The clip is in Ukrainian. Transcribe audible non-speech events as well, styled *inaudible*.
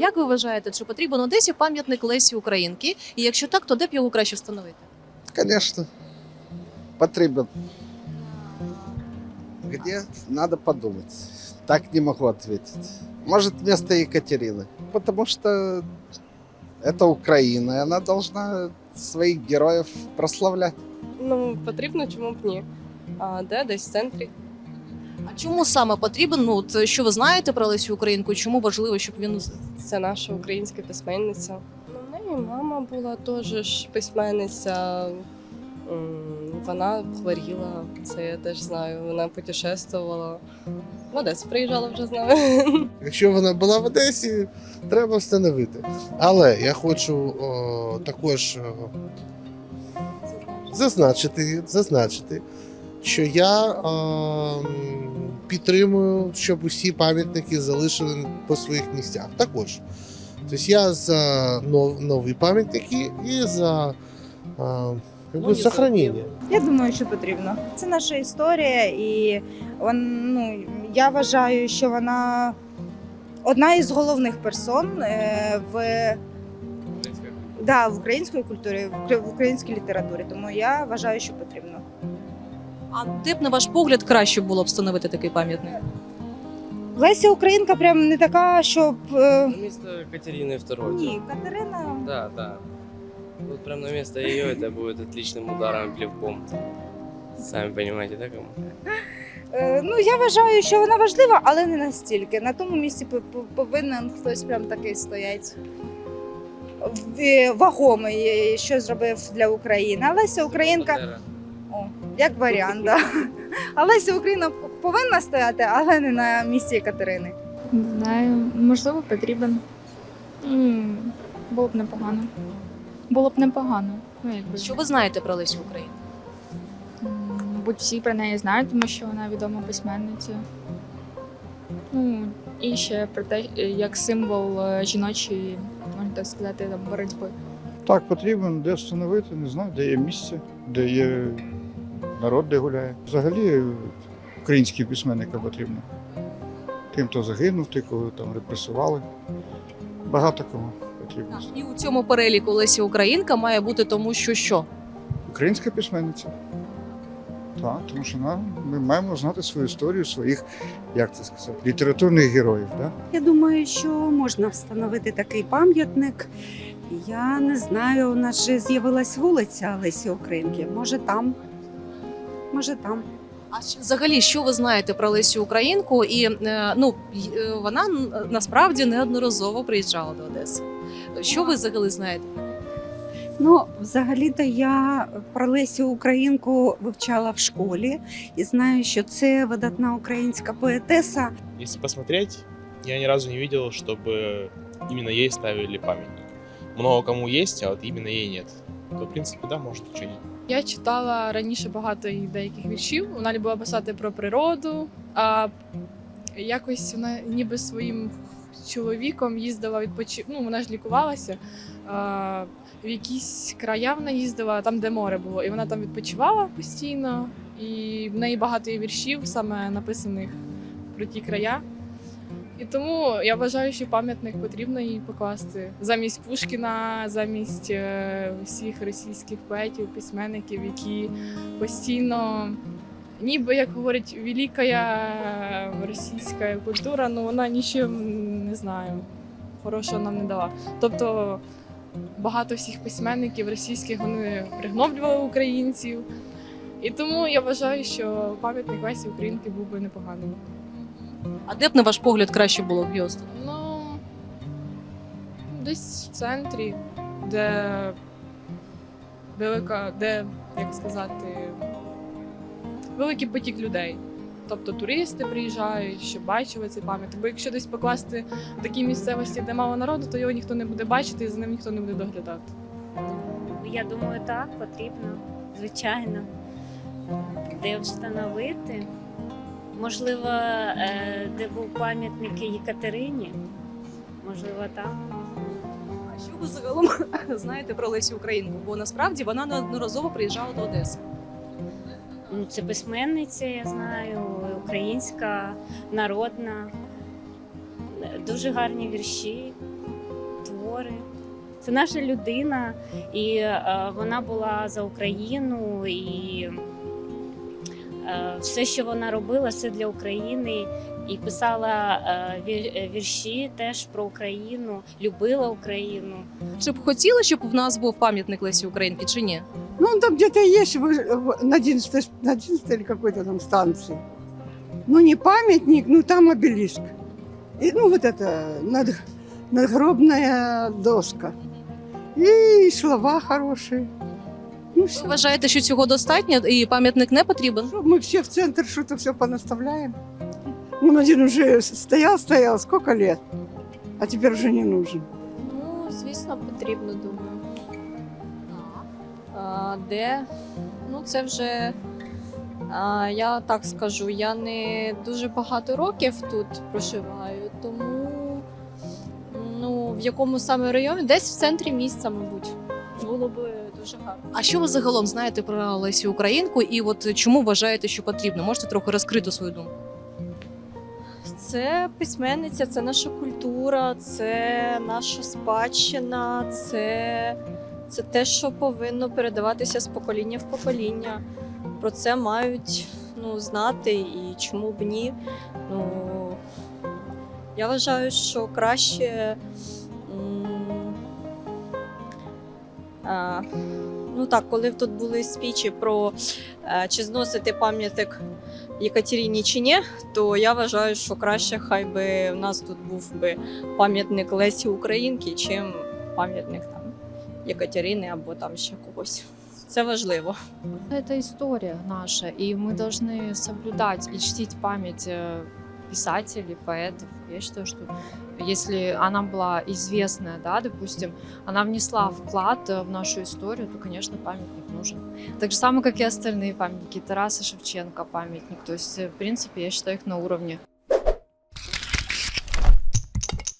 Як ви вважаєте, чи потрібен Одесі пам'ятник Лесі Українки? І якщо так, то де б його краще встановити? Конечно, потребен. Где? Надо подумать. Так не могу ответить. Может, вместо Екатерины. Потому что это Украина, и она должна своих героев прославлять. Ну, потрібно, чому б ні. А де десь в центрі? А чому саме потрібен? Ну, от, що ви знаєте про Лесю Українку? Чому важливо, щоб він Це наша українська письменниця. Ну, в неї мама була теж ж письменниця. Вона хворіла, це я теж знаю. Вона путешествувала. В Одесу приїжджала вже з нами. *laughs* Якщо вона була в Одесі, треба встановити. Але я хочу о, також о, зазначити, зазначити, що я м, підтримую, щоб усі пам'ятники залишили по своїх місцях. Також. Тобто я за нов, нові пам'ятники і за как сохранення. Я думаю, що потрібно. Це наша історія, і вон, ну, я вважаю, що вона одна із головних персон е, в, да, в українській культурі, в українській літературі. Тому я вважаю, що потрібно. а де б на ваш погляд краще було б встановити такий пам'ятник? Леся Українка прям не така, щоб. е, На место Катерины II. Ні, Катерина. Да, да. Вот прям на место ее это будет отличным ударом плевком. Сами понимаете, да, кому? е, Ну, я вважаю, що вона важлива, але не настільки. На тому місці по- по- повинен хтось прям такий стоять. в- Вагомий, е, що зробив для України. А Леся Українка. Бандера. Як варіант, да. Але Леся Україна повинна стояти, але не на місці Катерини. Не знаю, можливо, потрібен. М, Було б непогано. Було б непогано. Ну, якби. Що ви знаєте про Лесю Українку? М, Мабуть, всі про неї знають, тому що вона відома письменниця. Ну, і ще про те, як символ е, жіночої, можна так сказати, там, боротьби. Так, потрібен, де встановити, не знаю, де є місце, де є народ, де гуляє. Взагалі українські письменники потрібно. Тим, хто загинув, тим, кого там репресували. Багато кому потрібно. І у цьому переліку Лесі Українка має бути тому, що що? Українська письменниця. Так, тому що нам, ми маємо знати свою історію, своїх, як це сказати, літературних героїв. Да? Я думаю, що можна встановити такий пам'ятник. Я не знаю, у нас же з'явилась вулиця Лесі Українки. Може там, може там. А ще взагалі, що ви знаєте про Лесю Українку? І е, ну е, вона н- насправді неодноразово приїжджала до Одеси. Що ви взагалі знаєте? Ну, взагалі-то я про Лесю Українку вивчала в школі і знаю, що це видатна українська поетеса. Если посмотреть, я ни разу не видел, чтобы именно ей ставили памятник. Много кому есть, а вот именно ей нет. То, в принципе, да, может, что нет. Я читала раніше багато деяких віршів. Вона любила писати про природу, а якось вона ніби своїм чоловіком їздила відпочив. Ну, вона ж лікувалася. А, в якісь края вона їздила, там, де море було, і вона там відпочивала постійно. І в неї багато віршів, саме написаних про ті края. І тому я вважаю, що пам'ятник потрібно їй покласти замість Пушкіна, замість е, всіх російських поетів, письменників, які постійно, ніби як говорять, велика російська культура, ну вона нічим не знаю, хорошого нам не дала. Тобто багато всіх письменників російських вони пригноблювали українців. І тому я вважаю, що пам'ятник Лесі Українки був би непоганим. А де б на ваш погляд краще було б його? Ну, десь в центрі, де велика, де, як сказати, великий потік людей. Тобто туристи приїжджають, щоб бачили цей пам'ятник. Бо якщо десь покласти в такій місцевості, де мало народу, то його ніхто не буде бачити і за ним ніхто не буде доглядати. Я думаю, так, потрібно, звичайно. Де встановити? Можливо, е, де був пам'ятник Єкатерині? Можливо, там. А що ви загалом *laughs* знаєте про Лесю Українку? Бо насправді вона неодноразово приїжджала до Одеси. Ну, це письменниця, я знаю, українська, народна. Дуже гарні вірші. гори. Це наша людина, і е, вона була за Україну, і все, що вона робила, все для України. І писала е, е, вірші теж про Україну, любила Україну. Чи б хотіли, щоб в нас був пам'ятник Лесі Українки, чи ні? Ну, там где-то есть на 11, на 11 какой-то там станции. Ну, не памятник, ну, там обелиск. И, ну, вот это над, надгробная доска. И слова хорошие. Ну, все. Вважаєте, що цього достатньо і пам'ятник не потрібен? Мы все в центр что-то все понаставляем. Он один уже стоял, стоял, сколько лет, а теперь уже не нужен. Ну, звісно, потрібно, думаю. А, де? Ну, це вже. А, я так скажу, я не дуже багато років тут проживаю, тому ну, в якому саме районі? Десь в центрі міста, мабуть. Було б дуже гарно. А що ви загалом знаєте про Лесю Українку, і от чому вважаєте, що потрібно? Можете трохи розкрити свою думку? Це письменниця, це наша культура, це наша спадщина, це, це те, що повинно передаватися з покоління в покоління. Про це мають ну, знати і чому б ні. Ну, я вважаю, що краще. ну так, коли тут були спічі про е, чи зносити пам'ятник Єкатеріні чи ні, то я вважаю, що краще хай би в нас тут був би пам'ятник Лесі Українки, чим пам'ятник там Єкатерини або там ще когось. Це важливо. Это история наша, и мы должны соблюдать и чтить память э, писателей, поэтов. Я считаю, что если она была известная, да, допустим, она внесла вклад э, в нашу историю, то, конечно, памятник нужен. Так же самое, как и остальные памятники. Тараса Шевченко памятник. То есть, э, в принципе, я считаю их на уровне.